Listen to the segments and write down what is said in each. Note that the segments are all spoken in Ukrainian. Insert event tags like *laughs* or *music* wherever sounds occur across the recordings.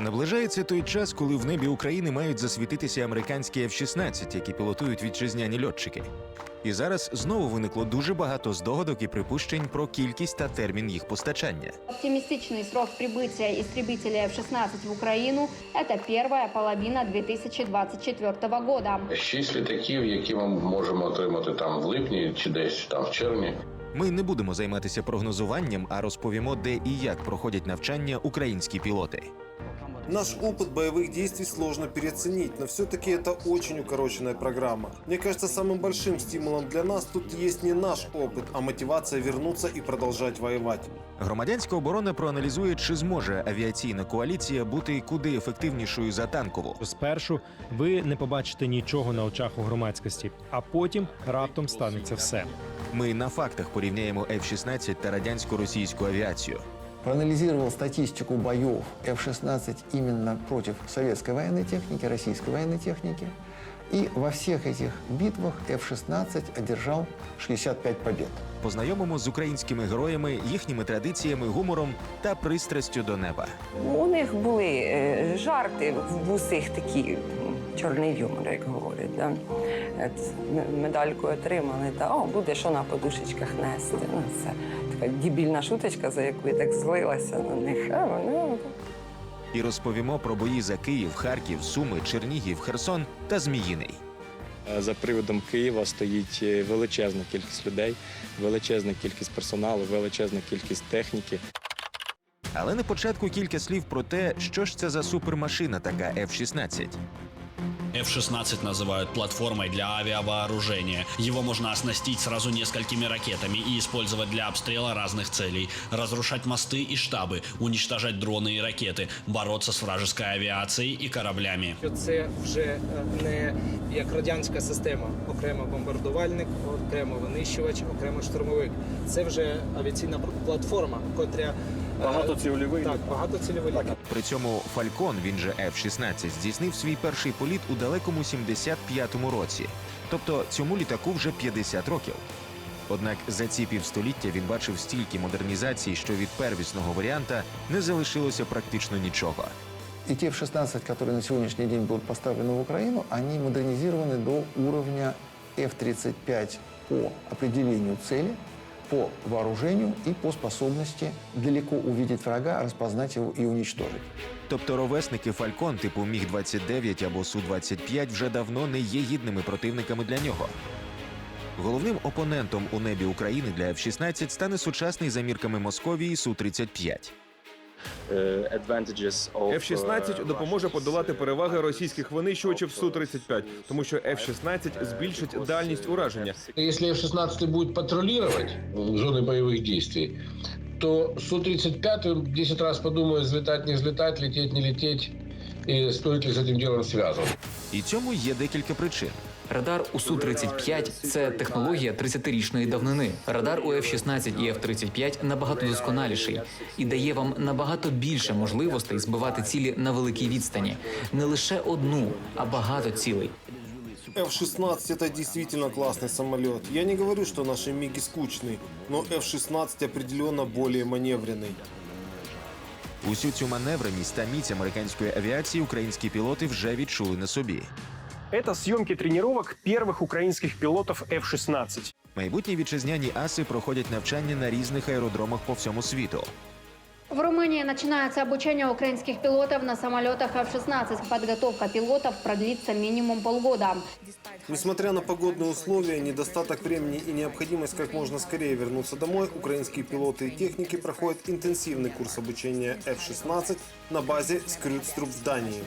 Наближається той час, коли в небі України мають засвітитися американські F-16, які пілотують вітчизняні льотчики. І зараз знову виникло дуже багато здогадок і припущень про кількість та термін їх постачання. Оптимистичный срок прибытия истребителя F-16 в Украину – это первая половина 2024 года. Шість літаків, які ми можемо отримати там в липні чи десь там в червні. Ми не будемо займатися прогнозуванням, а розповімо, де і як проходять навчання українські пілоти. Наш опыт боевых действий сложно переоценить, но все-таки это очень укороченная программа. Мне кажется, самым большим стимулом для нас тут есть не наш опыт, а мотивация вернуться и продолжать воевать. Громадянська оборона проаналізує, чи зможе авіаційна коаліція бути куди ефективнішою за танкову. Спершу ви не побачите нічого на очах у громадськості, а потім раптом станеться все. Ми на фактах порівняємо F-16 та радянсько-російську авіацію. проанализировал статистику боев F-16 именно против советской военной техники, российской военной техники. И во всех этих битвах F-16 одержал 65 побед. Познайомимо з українськими героями, їхніми традиціями, гумором та пристрастю до неба. У них були е, жарти в усіх такі чорний юмор, як говорять. Да? От, медальку отримали, та о, буде що на подушечках нести. Ну, це така дібільна шуточка, за яку я так злилася на них. А вони І розповімо про бої за Київ, Харків, Суми, Чернігів, Херсон та Зміїний. Е, За приводом Києва стоїть е, величезна кількість людей, величезна кількість персоналу, величезна кількість техніки. Але на початку кілька слів про те, що ж це за супермашина така F-16. F-16 называют платформой для авиавооружения. Его можно оснастить сразу несколькими ракетами и использовать для обстрела разных целей. Разрушать мосты и штабы, уничтожать дроны и ракеты, бороться с вражеской авиацией и кораблями. що це вже е, не як радянська система, окремо бомбардувальник, окремо винищувач, окремо штурмовик. Це вже авіаційна пр- платформа, котря багатоцільовий так, багатоцільовий літак. При цьому Фалькон, він же F-16, здійснив свій перший політ у далекому 75-му році. Тобто цьому літаку вже 50 років. Однак за ці півстоліття він бачив стільки модернізацій, що від первісного варіанта не залишилося практично нічого. И те F-16, которые на сегодняшний день будут поставлены в Украину, они модернизированы до уровня F-35 по определению цели, по вооружению и по способности далеко увидеть врага, распознать его и уничтожить. Тобто ровесники Фалькон типу Міг 29 або Су 25 вже давно не є гідними противниками для нього. Головним опонентом у небі України для F-16 стане сучасний за мірками Московії Су 35 F-16 допоможе подолати переваги російських винищувачів Су-35, тому що F-16 збільшить дальність ураження. Если F-16 будет патрулировать зоны боевых действий, то Су-35 10 раз подумает, взлетать, не взлетать, лететь, не лететь, и стоит ли с этим делом связываться. І цьому є декілька причин. Радар у Су-35 – це технологія 30-річної давнини. Радар у F-16 і F-35 набагато досконаліший і дає вам набагато більше можливостей збивати цілі на великій відстані. Не лише одну, а багато цілей. F-16 это действительно классный самолет. Я не говорю, что наши МиГи скучные, но F-16 определенно более маневренный. Усю цю маневреність та міць американської авіації українські пілоти вже відчули на собі. Це зйомки тренировок первых українських пілотів F-16. Майбутні вітчизняні аси проходять навчання на різних аеродромах по всьому світу. В Румынии начинается обучение украинских пилотов на самолетах F-16. Подготовка пилотов продлится минимум полгода. Несмотря на погодные условия, недостаток времени и необходимость как можно скорее вернуться домой, украинские пилоты и техники проходят интенсивный курс обучения F-16 на базе Скрюдструп в Дании.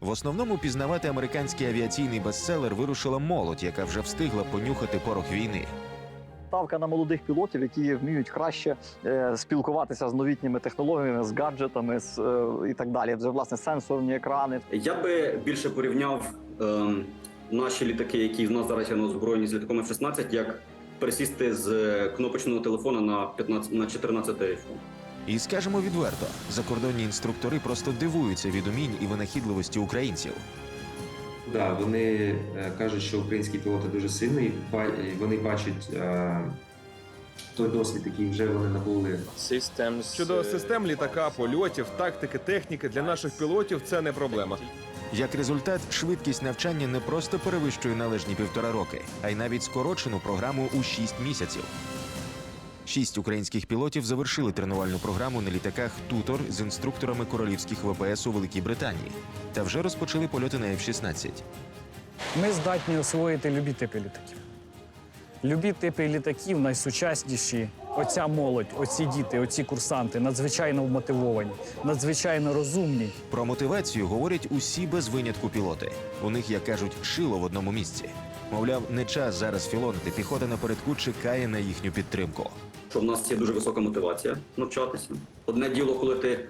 В основному пізнавати американський авіаційний бестселер вирушила молодь, яка вже встигла понюхати порох війни. Ставка на молодих пілотів, які вміють краще е, спілкуватися з новітніми технологіями, з гаджетами з, е, і так далі. Вже власне сенсорні екрани. Я би більше порівняв ем, наші літаки, які в нас зараз є на озброєнні з літаком F-16, як пересісти з е, кнопочного телефона на 15, на 14 iPhone. І скажемо відверто, закордонні інструктори просто дивуються від умінь і винахідливості українців. Да, вони е, кажуть, що українські пілоти дуже сильні, вони бачать е, той досвід, який вже вони набули. Щодо систем літака, польотів, тактики, техніки для наших пілотів це не проблема. Як результат, швидкість навчання не просто перевищує належні півтора роки, а й навіть скорочену програму у 6 місяців. Шість українських пілотів завершили тренувальну програму на літаках Тутор з інструкторами королівських ВПС у Великій Британії та вже розпочали польоти на F-16. Ми здатні освоїти любі типи літаків. Любі типи літаків найсучасніші. Оця молодь, оці діти, оці курсанти надзвичайно вмотивовані, надзвичайно розумні. Про мотивацію говорять усі без винятку пілоти. У них, як кажуть, шило в одному місці. Мовляв, не час зараз філонити. Піхота напередку чекає на їхню підтримку. що в нас є дуже висока мотивація навчатися. Одне діло, коли ти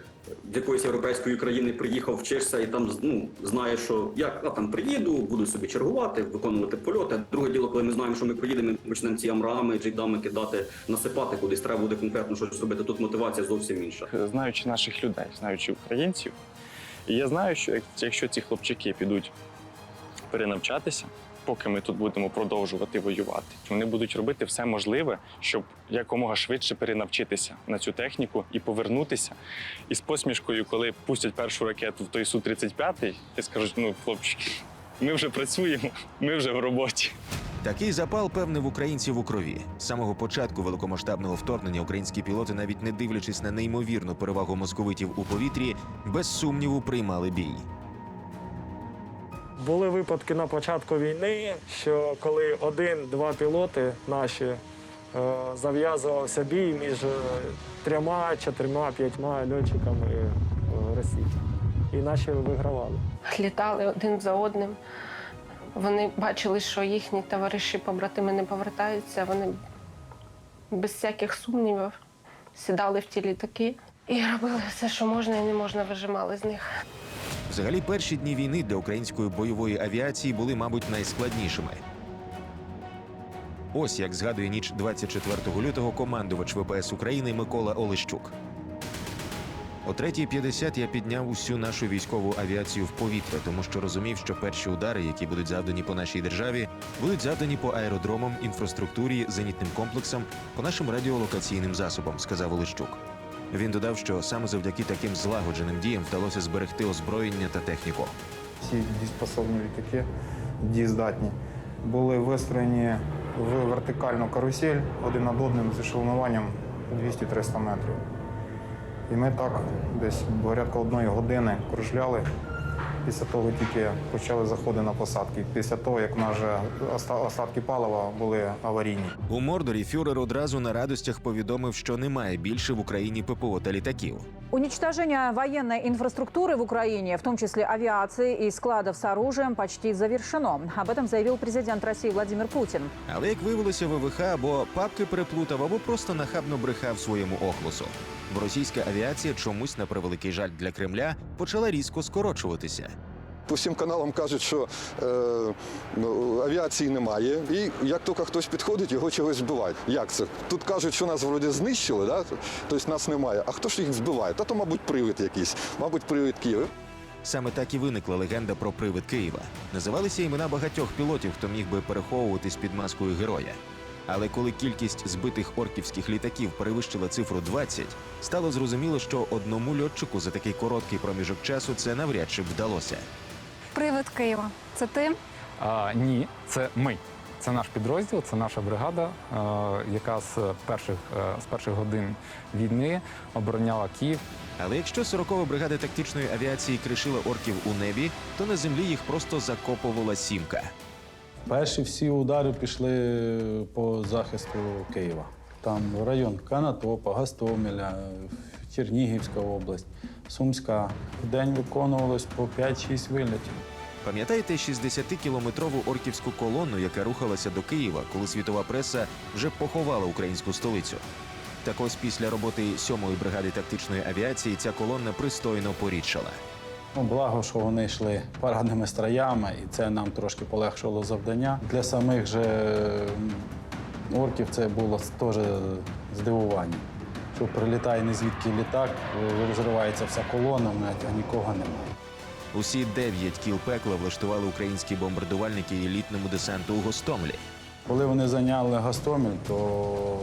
з якоїсь європейської країни приїхав, вчишся і там ну, знаєш, що я а, там приїду, буду собі чергувати, виконувати польоти. Друге діло, коли ми знаємо, що ми приїдемо, ми почнемо ці амрами, джейдами кидати, насипати кудись, треба буде конкретно щось робити. Тут мотивація зовсім інша. знаючи наших людей, знаючи українців, я знаю, що якщо ці хлопчики підуть перенавчатися, поки ми тут будемо продовжувати воювати, вони будуть робити все можливе, щоб якомога швидше перенавчитися на цю техніку і повернутися. І з посмішкою, коли пустять першу ракету в той су 35 і скажуть: ну, хлопчики, ми вже працюємо, ми вже в роботі. Такий запал певне в українців у крові. З самого початку великомасштабного вторгнення українські пілоти, навіть не дивлячись на неймовірну перевагу московитів у повітрі, без сумніву приймали бій. Були випадки на початку війни, що коли один-два пілоти наші е, зав'язувався бій між е, трьома, чотирма, п'ятьма льотчиками е, російських. І наші вигравали. літали один за одним. Вони бачили, що їхні товариші, побратими не повертаються. Вони без всяких сумнівів сідали в ті літаки і робили все, що можна і не можна, вижимали з них. Взагалі, перші дні війни для української бойової авіації були, мабуть, найскладнішими. Ось як згадує ніч 24 лютого командувач ВПС України Микола Олещук. О 3.50 я підняв усю нашу військову авіацію в повітря, тому що розумів, що перші удари, які будуть завдані по нашій державі, будуть завдані по аеродромам, інфраструктурі, зенітним комплексам, по нашим радіолокаційним засобам, сказав Олещук. Він додав, що саме завдяки таким злагодженим діям вдалося зберегти озброєння та техніку. Ці діспособні літаки, дієздатні, були вистроєні в вертикальну карусель один над одним з ешелонуванням 200-300 метрів. І ми так десь порядка одної години кружляли. Після того тільки почали заходи на посадки. Після того, як нас вже остатки палива були аварійні. У Мордорі фюрер одразу на радостях повідомив, що немає більше в Україні ППО та літаків. Уничтожение военной инфраструктуры в Украине, в том числе авиации и складов с оружием, почти завершено. Об этом заявил президент России Владимир Путин. Але як виявилося, ВВХ або папки переплутав, або просто нахабно брехав своєму охлусу. Бо російська авіація чомусь на превеликий жаль для Кремля почала різко скорочуватися. По всім каналам кажуть, що е, ну, авіації немає, і як тільки хтось підходить, його чогось збивають. Як це? Тут кажуть, що нас вроді знищили, да? тобто нас немає. А хто ж їх збиває? Та то, мабуть, привид якийсь, мабуть, привид Києва. Саме так і виникла легенда про привид Києва. Називалися імена багатьох пілотів, хто міг би переховуватись під маскою героя. Але коли кількість збитих орківських літаків перевищила цифру 20, стало зрозуміло, що одному льотчику за такий короткий проміжок часу це навряд чи б вдалося. Привид Києва. Це ти? А, ні, це ми. Це наш підрозділ, це наша бригада, е, яка з перших, е, з перших годин війни обороняла Київ. Але якщо 40-ва бригада тактичної авіації кришила орків у небі, то на землі їх просто закопувала сімка. Перші всі удари пішли по захисту Києва. Там район Канатопа, Гастомеля, Чернігівська область, Сумська. В день виконувалось по 5-6 вилітів. Пам'ятаєте 60-кілометрову орківську колону, яка рухалася до Києва, коли світова преса вже поховала українську столицю? Так ось після роботи 7-ї бригади тактичної авіації ця колона пристойно порідшала. Ну, благо, що вони йшли парадними строями, і це нам трошки полегшило завдання. Для самих же орків це було теж здивування. Що прилітає не звідки літак, розривається вся колона, навіть, а нікого немає. Усі дев'ять кіл пекла влаштували українські бомбардувальники елітному десанту у Гостомлі. Коли вони зайняли Гастомель, то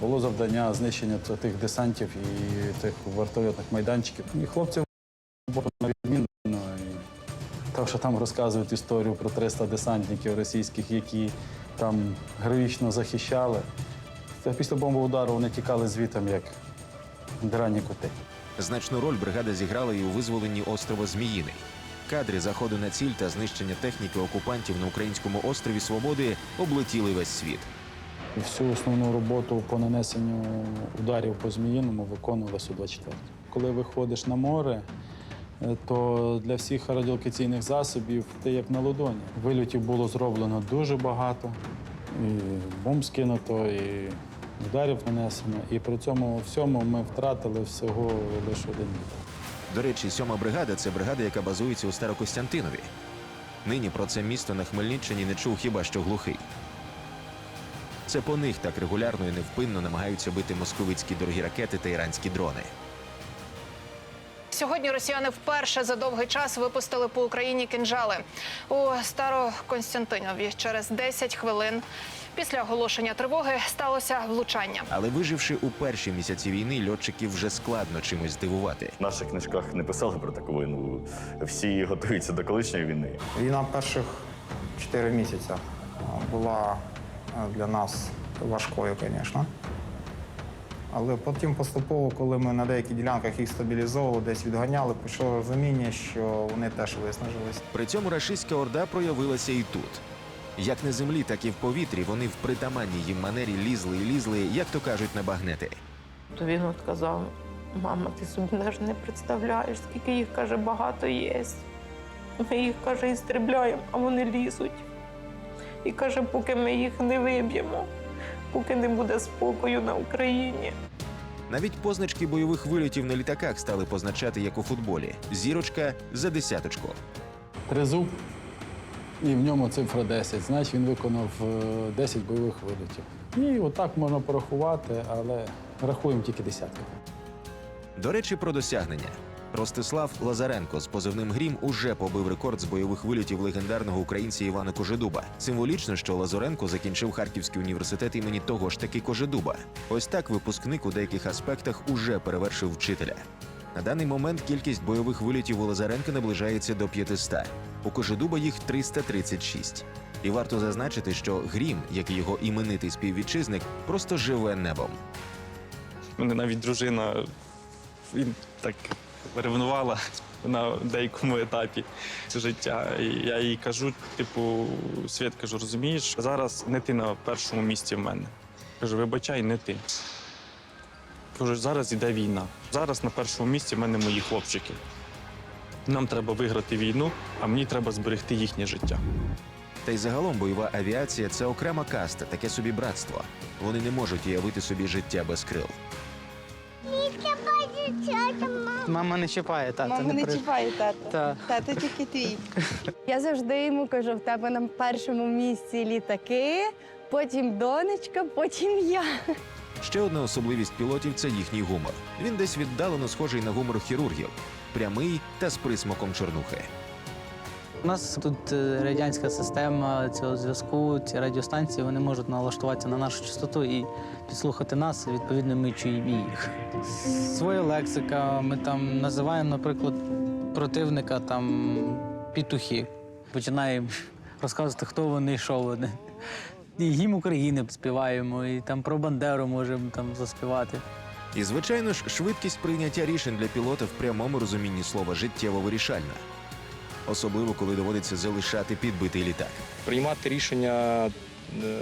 було завдання знищення тих десантів і тих вертольотних майданчиків. І хлопці роботу на відмінно. Те, що там розказують історію про 300 десантників російських, які там героїчно захищали. Після бомбоудару вони тікали звітом, як драні коти. Значну роль бригада зіграла і у визволенні острова Зміїний. Кадри заходу на ціль та знищення техніки окупантів на українському острові Свободи облетіли весь світ. Всю основну роботу по нанесенню ударів по Зміїному виконували Су-24. Коли виходиш на море, то для всіх радіолокаційних засобів ти як на ладоні. Вильотів було зроблено дуже багато, і бомб скинуто, і ударів нанесено. І при цьому всьому ми втратили всього лише один. До речі, сьома бригада це бригада, яка базується у Старокостянтинові. Нині про це місто на Хмельниччині не чув хіба що глухий. Це по них так регулярно і невпинно намагаються бити московицькі дорогі ракети та іранські дрони. Сьогодні росіяни вперше за довгий час випустили по Україні кинжали у Староконстантинові. Через 10 хвилин після оголошення тривоги сталося влучання. Але виживши у перші місяці війни, льотчиків вже складно чимось здивувати. В наших книжках не писали про таку війну. Всі готуються до колишньої війни. Війна перших 4 місяці була для нас важкою, звісно. Але потім поступово, коли ми на деяких ділянках їх стабілізовували, десь відганяли, прийшло розуміння, що вони теж виснажились. При цьому рашистська орда проявилася і тут. Як на землі, так і в повітрі вони в притаманній їм манері лізли і лізли, як то кажуть, на багнети. То він от казав: мама, ти собі навіть не представляєш, скільки їх каже, багато є. Ми їх каже, істребляємо, а вони лізуть. І каже, поки ми їх не виб'ємо, поки не буде спокою на Україні. Навіть позначки бойових вильотів на літаках стали позначати як у футболі: зірочка за десяточку. Тризуб, і в ньому цифра 10. Значить, він виконав е, 10 бойових вилітів. І отак можна порахувати, але рахуємо тільки десятки. До речі, про досягнення. Ростислав Лазаренко з позивним Грім уже побив рекорд з бойових вильотів легендарного українця Івана Кожедуба. Символічно, що Лазаренко закінчив Харківський університет імені того ж таки Кожедуба. Ось так випускник у деяких аспектах уже перевершив вчителя. На даний момент кількість бойових вильотів у Лазаренка наближається до 500. У Кожедуба їх 336. І варто зазначити, що Грім, як і його іменитий співвітчизник, просто живе небом. Мене навіть дружина він так ревнувала на деякому етапі життя. І я їй кажу, типу, Свят, кажу, розумієш, зараз не ти на першому місці в мене. Кажу, вибачай, не ти. Кажу, зараз іде війна. Зараз на першому місці в мене мої хлопчики. Нам треба виграти війну, а мені треба зберегти їхнє життя. Та й загалом бойова авіація це окрема каста, таке собі братство. Вони не можуть уявити собі життя без крил. Мама не чіпає тата. Мама не при- чіпає тата. Та. Тато тільки твій. *laughs* Я завжди йому кажу: в тебе на першому місці літаки, потім донечка, потім я. Ще одна особливість пілотів це їхній гумор. Він десь віддалено схожий на гумор хірургів, прямий та з присмаком чорнухи. У нас тут е, радянська система цього зв'язку, ці радіостанції вони можуть налаштуватися на нашу частоту і підслухати нас. Відповідно, ми чуємо їх. Своя лексика. Ми там називаємо, наприклад, противника там пітухи. Починаємо розказувати, хто вони і що вони. І гімн України співаємо, і там про Бандеру можемо там заспівати. І, звичайно ж, швидкість прийняття рішень для пілота в прямому розумінні слова життєво вирішальна. Особливо, коли доводиться залишати підбитий літак. приймати рішення е,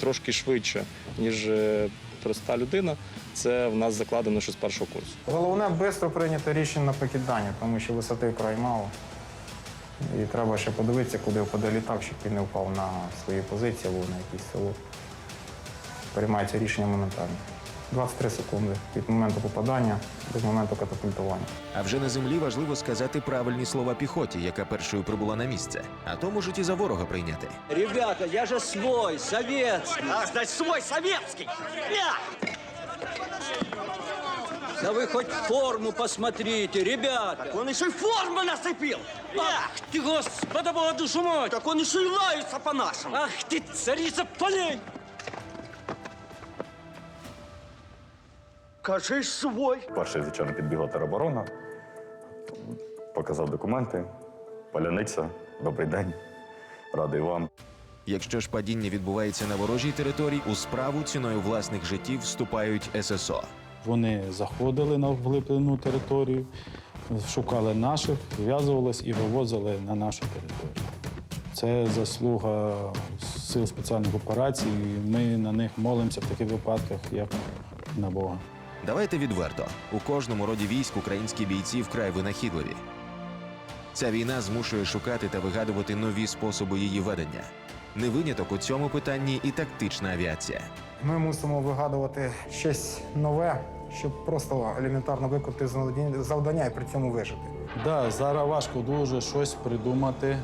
трошки швидше, ніж е, проста людина. Це в нас закладено ще з першого курсу. Головне швидко прийняти рішення на покидання, тому що висоти вкрай мало. І треба ще подивитися, куди впаде літак, щоб він не впав на свої позиції або на якесь село. Приймається рішення моментально. 23 секунди від моменту попадання до моменту катапультування. А вже на землі важливо сказати правильні слова піхоті, яка першою прибула на місце. А то можуть і за ворога прийняти. Ребята, я же свой, советский. А, значит, свой, советский. Я! Да вы хоть форму посмотрите, ребята. Так он еще и форму нацепил. Ах ты, господа бога душу мой. Так он еще и лается по-нашему. Ах ты, царица полей. Кажись свой. Перший, звичайно, підбігла тероборона, показав документи, паляниця, добрий день, радий вам. Якщо ж падіння відбувається на ворожій території, у справу ціною власних життів вступають ССО. Вони заходили на вглиблену територію, шукали наших, зв'язувались і вивозили на нашу територію. Це заслуга сил спеціальних операцій. і Ми на них молимося в таких випадках, як на Бога. Давайте відверто: у кожному роді військ українські бійці вкрай винахідливі. Ця війна змушує шукати та вигадувати нові способи її ведення. Не виняток у цьому питанні і тактична авіація. Ми мусимо вигадувати щось нове, щоб просто елементарно виконати завдання- і при цьому вижити. Да, зараз важко дуже щось придумати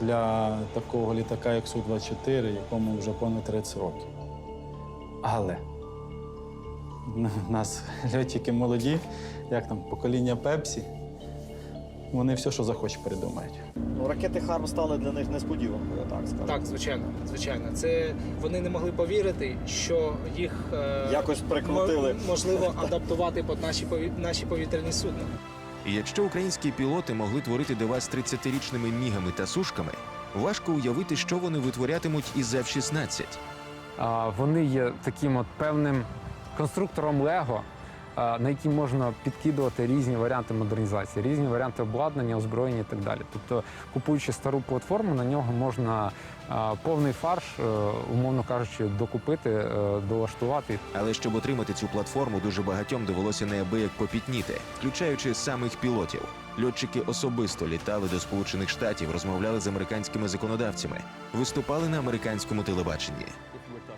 для такого літака, як Су-24, якому вже понад 30 років. Але в *laughs* нас льотчики молоді, як там, покоління Пепсі. Вони все, що захочуть, придумають. Ну, ракети Харм стали для них несподіванкою, так скажемо. Так, звичайно, звичайно. Це вони не могли повірити, що їх е, Якось прикрутили. можливо адаптувати під наші пові... наші повітряні судна. І якщо українські пілоти могли творити дива з 30-річними мігами та сушками, важко уявити, що вони витворятимуть із F-16. А, Вони є таким от певним конструктором Лего, на який можна підкидувати різні варіанти модернізації, різні варіанти обладнання, озброєння і так далі. Тобто, купуючи стару платформу, на нього можна повний фарш, е, умовно кажучи, докупити, е, долаштувати. Але щоб отримати цю платформу, дуже багатьом довелося неабияк попітніти, включаючи самих пілотів. Льотчики особисто літали до Сполучених Штатів, розмовляли з американськими законодавцями, виступали на американському телебаченні.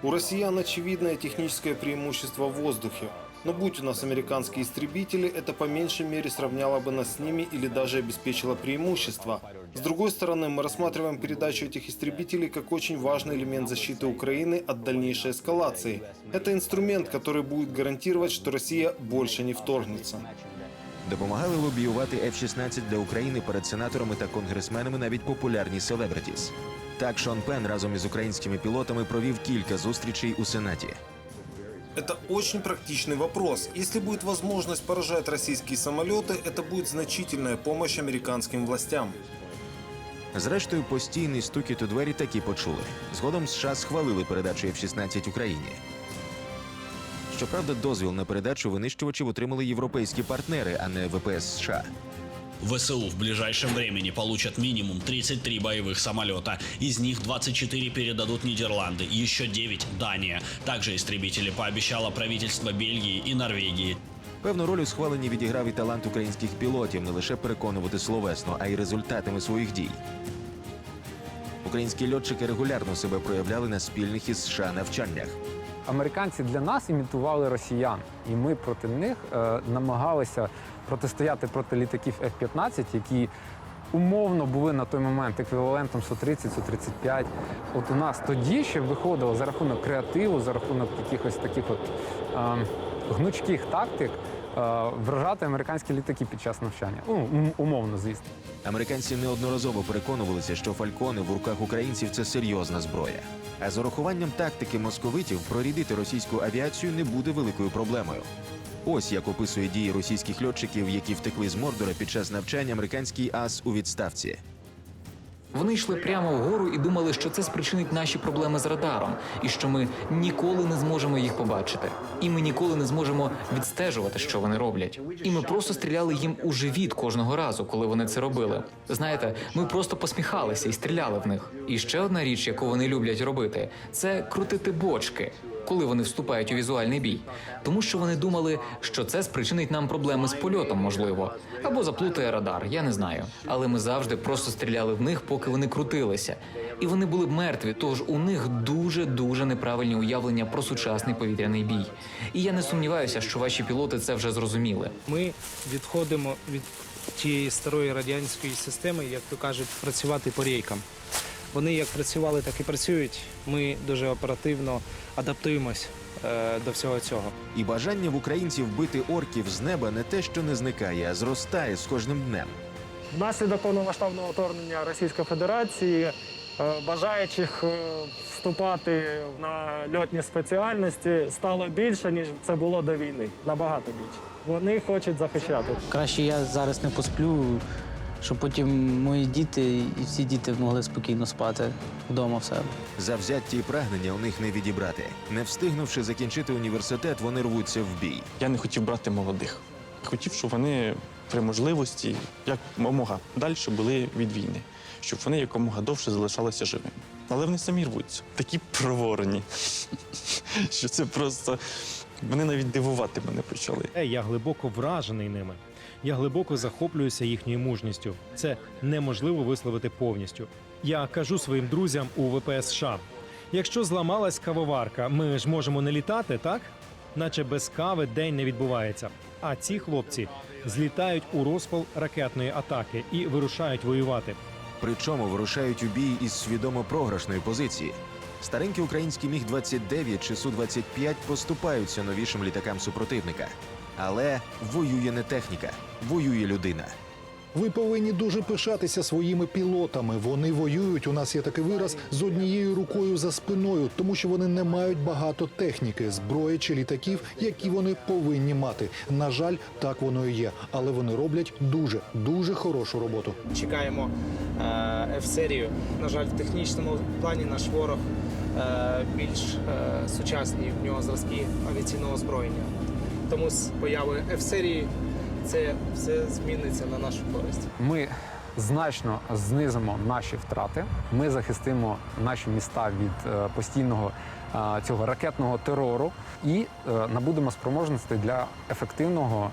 У россиян очевидное техническое преимущество в воздухе. Но будь у нас американские истребители, это по меньшей мере сравняло бы нас с ними или даже обеспечило преимущество. С другой стороны, мы рассматриваем передачу этих истребителей как очень важный элемент защиты Украины от дальнейшей эскалации. Это инструмент, который будет гарантировать, что Россия больше не вторгнется. Допомагали лобіювати F-16 для України перед сенаторами та конгресменами навіть популярні селебритіс. Так Шон Пен разом із українськими пілотами провів кілька зустрічей у Сенаті. Это очень практичный вопрос. Если будет возможность поражать российские самолеты, это будет значительная помощь американским властям. Зрештою, постійний стукіт у двері таки почули. Згодом США схвалили передачу F-16 Україні. Щоправда, дозвіл на передачу винищувачів отримали європейські партнери, а не ВПС США. ВСУ в ближайшем времени получат минимум 33 боевых самолета. Из них 24 передадут Нидерланды, еще 9 – Дания. Также истребители пообещало правительство Бельгии и Норвегии. Певну роль у схваленні відіграв і талант українських пілотів не лише переконувати словесно, а й результатами своїх дій. Українські льотчики регулярно себе проявляли на спільних із США навчаннях. Американці для нас імітували росіян, і ми проти них е, намагалися протистояти проти літаків F-15, які умовно були на той момент еквівалентом Су-30, Су-35. От у нас тоді ще виходило за рахунок креативу, за рахунок якихось таких от е, гнучких тактик е, вражати американські літаки під час навчання. Ну, умовно, звісно. Американці неодноразово переконувалися, що фалькони в руках українців це серйозна зброя. А з урахуванням тактики московитів прорідити російську авіацію не буде великою проблемою. Ось як описує дії російських льотчиків, які втекли з Мордора під час навчання американський ас у відставці. Вони йшли прямо вгору і думали, що це спричинить наші проблеми з радаром, і що ми ніколи не зможемо їх побачити. І ми ніколи не зможемо відстежувати, що вони роблять. І ми просто стріляли їм у живіт кожного разу, коли вони це робили. Знаєте, ми просто посміхалися і стріляли в них. І ще одна річ, яку вони люблять робити, це крутити бочки. Коли вони вступають у візуальний бій, тому що вони думали, що це спричинить нам проблеми з польотом, можливо, або заплутає радар, я не знаю. Але ми завжди просто стріляли в них, поки вони крутилися, і вони були б мертві. Тож у них дуже дуже неправильні уявлення про сучасний повітряний бій. І я не сумніваюся, що ваші пілоти це вже зрозуміли. Ми відходимо від тієї старої радянської системи, як то кажуть, працювати по рейкам. Вони як працювали, так і працюють. Ми дуже оперативно адаптуємось е, до всього цього. І бажання в українців бити орків з неба не те, що не зникає, а зростає з кожним днем. Внаслідок повномасштабного вторгнення Російської Федерації е, бажаючих е, вступати на льотні спеціальності стало більше, ніж це було до війни. Набагато більше. Вони хочуть захищати. Краще я зараз не посплю, щоб потім мої діти і всі діти могли спокійно спати вдома в себе. Завзяття і прагнення у них не відібрати. Не встигнувши закінчити університет, вони рвуться в бій. Я не хотів брати молодих. Хотів, щоб вони при можливості якомога далі були від війни, щоб вони якомога довше залишалися живими. Але вони самі рвуться, такі проворені, *laughs* що це просто вони навіть дивувати мене почали. Е, Я глибоко вражений ними. Я глибоко захоплююся їхньою мужністю. Це неможливо висловити повністю. Я кажу своїм друзям у ВПС США: якщо зламалась кавоварка, ми ж можемо не літати, так? Наче без кави день не відбувається. А ці хлопці злітають у розпал ракетної атаки і вирушають воювати. Причому вирушають у бій із свідомо програшної позиції. Старенькі українські міг 29 чи су 25 поступаються новішим літакам супротивника. Але воює не техніка, воює людина. Ви повинні дуже пишатися своїми пілотами. Вони воюють. У нас є такий вираз з однією рукою за спиною, тому що вони не мають багато техніки, зброї чи літаків, які вони повинні мати. На жаль, так воно і є, але вони роблять дуже дуже хорошу роботу. Чекаємо е, F-серію. На жаль, в технічному плані наш ворог е, більш е, сучасні в нього зразки авіаційного озброєння. Тому з появою F-серії це все зміниться на нашу користь. Ми значно знизимо наші втрати. Ми захистимо наші міста від е, постійного е, цього ракетного терору і е, набудемо спроможності для ефективного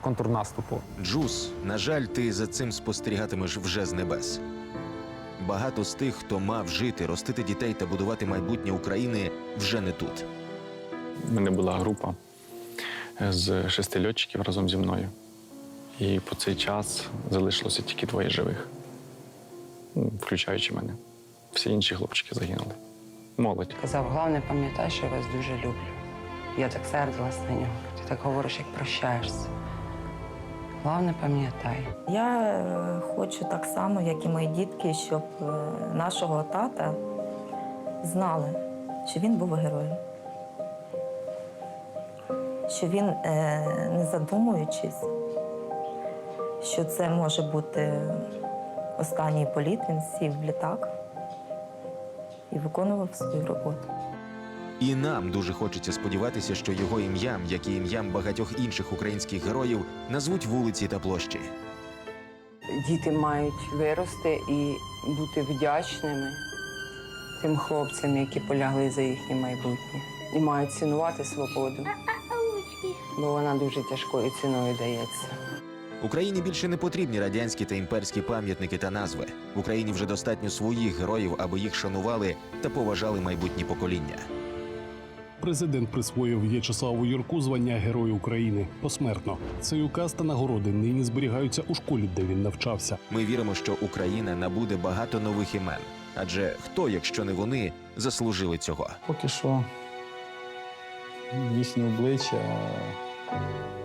контрнаступу. Джус, на жаль, ти за цим спостерігатимеш вже з небес. Багато з тих, хто мав жити, ростити дітей та будувати майбутнє України, вже не тут. У мене була група з шести льотчиків разом зі мною. І по цей час залишилося тільки двоє живих, включаючи мене. Всі інші хлопчики загинули. Молодь. Казав, головне, пам'ятай, що я вас дуже люблю. Я так сердилась на нього. Ти так говориш, як прощаєшся. Головне, пам'ятай. Я е, хочу так само, як і мої дітки, щоб е, нашого тата знали, що він був героєм. Що він, е, не задумуючись, що це може бути останній політ, він сів в літак і виконував свою роботу. І нам дуже хочеться сподіватися, що його ім'ям, як і ім'ям багатьох інших українських героїв, назвуть вулиці та площі. Діти мають вирости і бути вдячними тим хлопцям, які полягли за їхнє майбутнє. І мають цінувати свободу, бо вона дуже тяжкою ціною дається. Україні більше не потрібні радянські та імперські пам'ятники та назви. В Україні вже достатньо своїх героїв, аби їх шанували та поважали майбутні покоління. Президент присвоїв В'ячеславу Юрку звання Герой України посмертно. Цей указ та нагороди нині зберігаються у школі, де він навчався. Ми віримо, що Україна набуде багато нових імен. Адже хто, якщо не вони, заслужили цього? Поки що їхні обличчя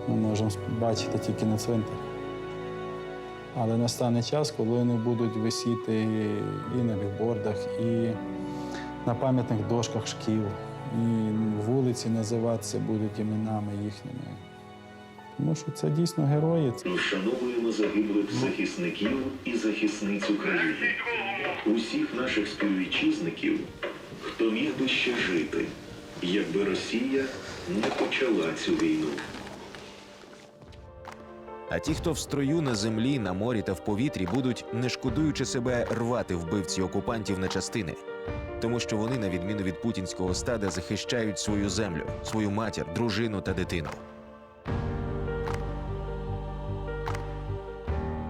ми можемо бачити тільки на цвинтарі. Але настане час, коли вони будуть висіти і на бікбордах, і на пам'ятних дошках шкіл, і вулиці називатися будуть іменами їхніми. Тому що це дійсно герої. Вшановуємо загиблих захисників і захисниць України, усіх наших співвітчизників, хто міг би ще жити, якби Росія не почала цю війну. А ті, хто в строю на землі, на морі та в повітрі, будуть, не шкодуючи себе, рвати вбивці окупантів на частини, тому що вони, на відміну від путінського стада, захищають свою землю, свою матір, дружину та дитину.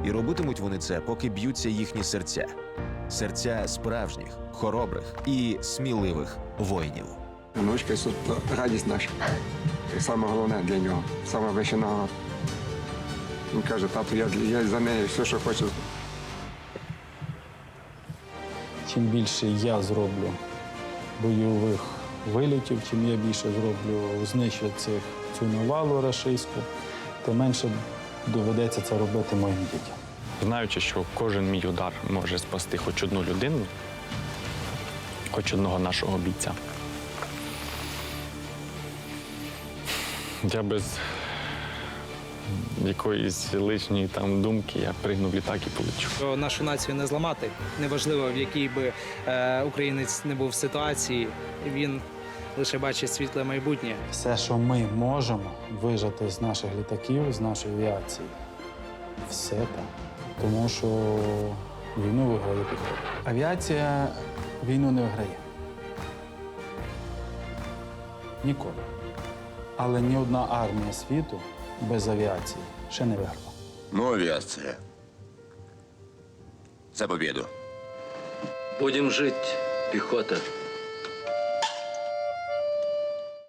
І робитимуть вони це, поки б'ються їхні серця, серця справжніх, хоробрих і сміливих воїнів. Внучка Ісус радість наша. І саме головне для нього, саме вища нагорода. Він каже, тату, я, я за нею все, що хочу. Чим більше я зроблю бойових вилітів, чим я більше зроблю, знищу цих, цю навалу рашистську, тим менше доведеться це робити моїм дітям. Знаючи, що кожен мій удар може спасти хоч одну людину, хоч одного нашого бійця. Я без якоїсь лишньої там думки я пригну в літак і полечу. Нашу націю не зламати, неважливо в якій би е, українець не був в ситуації, він лише бачить світле майбутнє. Все, що ми можемо вижати з наших літаків, з нашої авіації, все там. Тому що війну виграє піхота. Авіація війну не виграє. Ніколи. Але ні одна армія світу без авіації ще не виграла. Ну, авіація. За побіду. Будем жить, пехота.